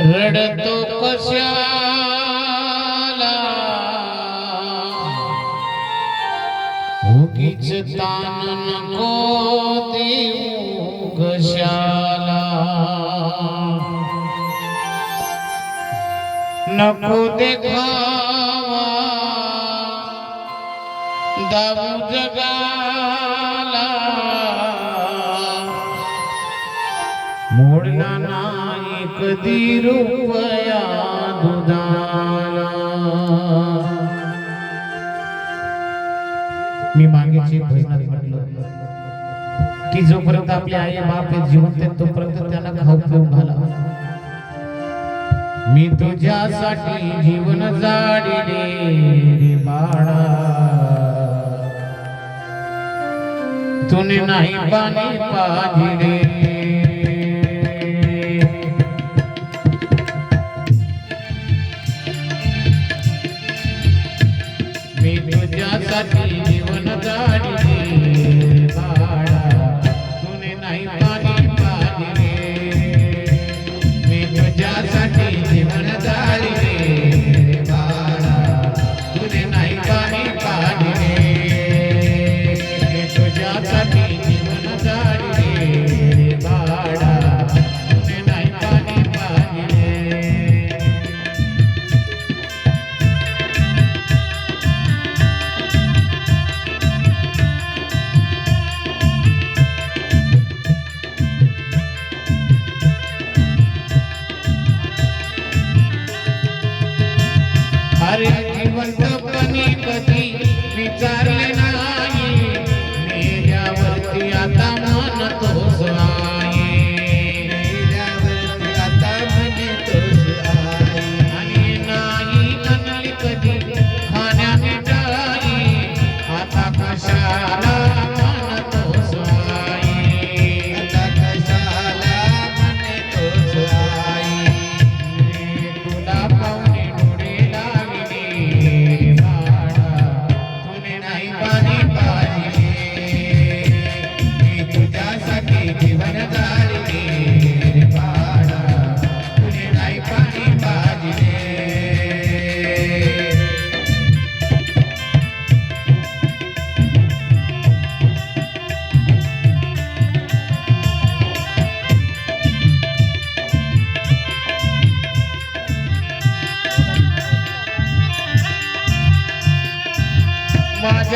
रडतो कशाला? उगीच तान नको देऊ कशाला? नको देखावा. दाऊ जगा मोडला नाही कधी रुपया दुधाला. मी मागेची भजनात म्हटलं की जोपर्यंत आपले आई बाप हे जिवंत आहेत तोपर्यंत त्याला खाऊ पिऊ घाला. मी तुझ्यासाठी जीवन जाडिले रे बाळा तुने नाही पाणी पाजिले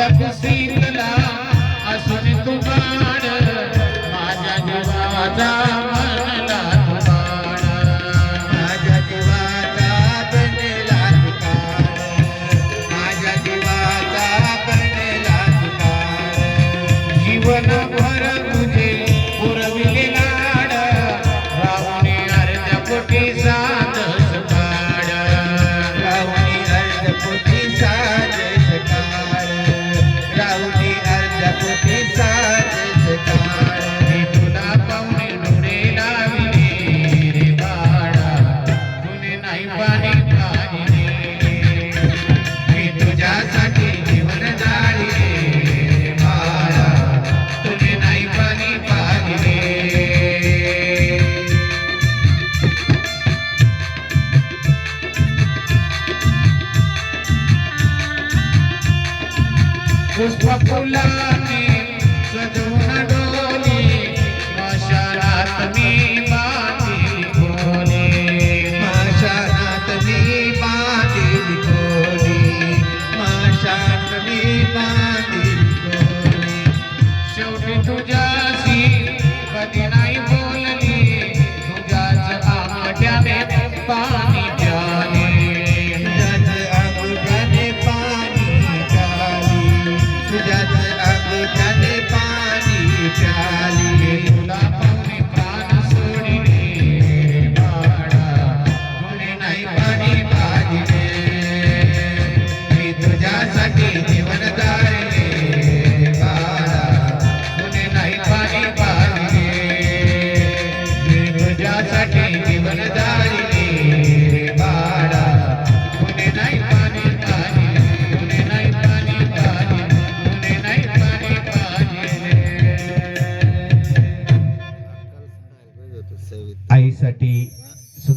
माझ्या कुशीतला असून तू गाड माझ्या जीवाचा मनला तू गाड जीवन भर जीवन to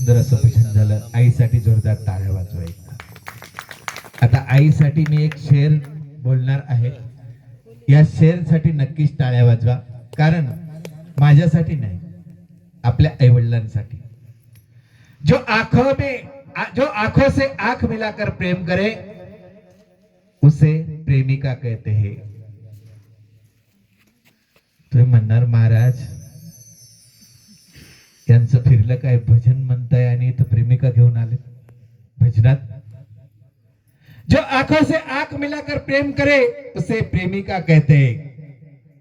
सुंदर असं भजन झालं. आईसाठी जोरदार टाळ्या वाजवाय आता आईसाठी मी एक शेर बोलणार आहे. या शेरसाठी नक्कीच टाळ्या वाजवा. कारण माझ्यासाठी नाही आपल्या आईवडिलांसाठी. जो आंखों में जो आंखों से आंख मिलाकर प्रेम करे उसे प्रेमिका कहते हैं। तुम्ही म्हणणार महाराज यांचं फिरलं काय? भजन म्हणताय आणि इथं प्रेमिका घेऊन आले. भजनात? जो आँखों से आँख मिलाकर प्रेम करे, उसे प्रेमिका कहते हैं।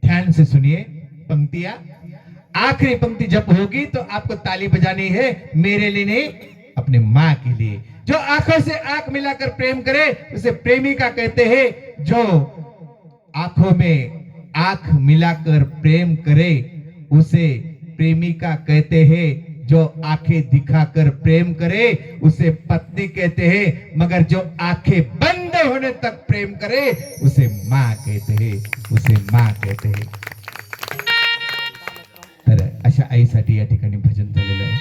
ध्यान से सुनिए, पंक्तियाँ। आखिरी पंक्ति जब होगी तो आपको ताली बजानी है, मेरे लिए नहीं, अपने माँ के लिए। जो आँखों से आँख मिलाकर प्रेम करे, उसे प्रेमिका कहते हैं। जो आँखों में आँख मिलाकर प्रेम करे, उसे प्रेमिका कहते हैं जो आंखें दिखाकर प्रेम करे उसे पत्नी कहते हैं मगर जो आंखें बंद होने तक प्रेम करे उसे माँ कहते हैं उसे माँ कहते हैं। तर अशा आईसाठी या ठिकाणी भजन झालेलं आहे.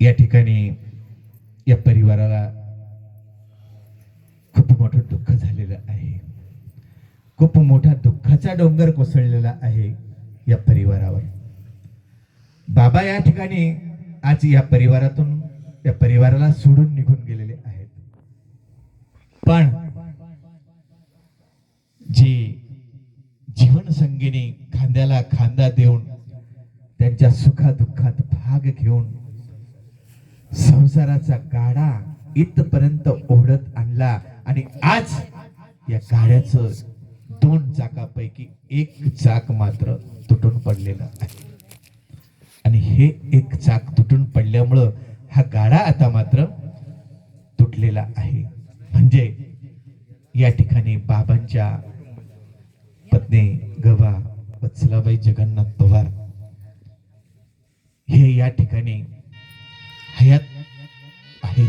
या ठिकाणी या परिवाराला कोसळलेलं आहे. खूप मोठा दुःखाचा डोंगर कोसळलेला आहे या परिवारावर. बाबा या ठिकाणी आज या परिवारातून या परिवाराला सोडून निघून गेलेले आहेत. पण जी जीवनसंगिनी खांद्याला खांदा देऊन त्यांच्या सुखादुःखात भाग घेऊन संसाराचा गाडा इथपर्यंत ओढत आणला आणि आज या गाड्याचं दोन चाकापैकी एक चाक मात्र तुटून पडलेलं आहे. आणि हे एक चाक तुटून पडल्यामुळं हा गाडा आता मात्र तुटलेला आहे. म्हणजे या ठिकाणी बाबांच्या पत्नी गवा वत्सलाबाई जगन्नाथ पवार हे या ठिकाणी हयात आहेत.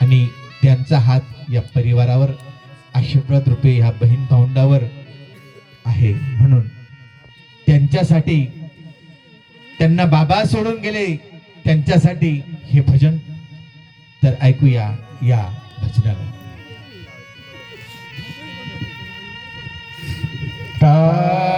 आणि त्यांचा हात या परिवारावर आशीर्वाद रूपे ह्या बहीण भाऊंडावर आहे म्हणून त्यांच्यासाठी त्यांना बाबा सोडून गेले त्यांच्यासाठी हे भजन तर ऐकूया या भजनाला. टाक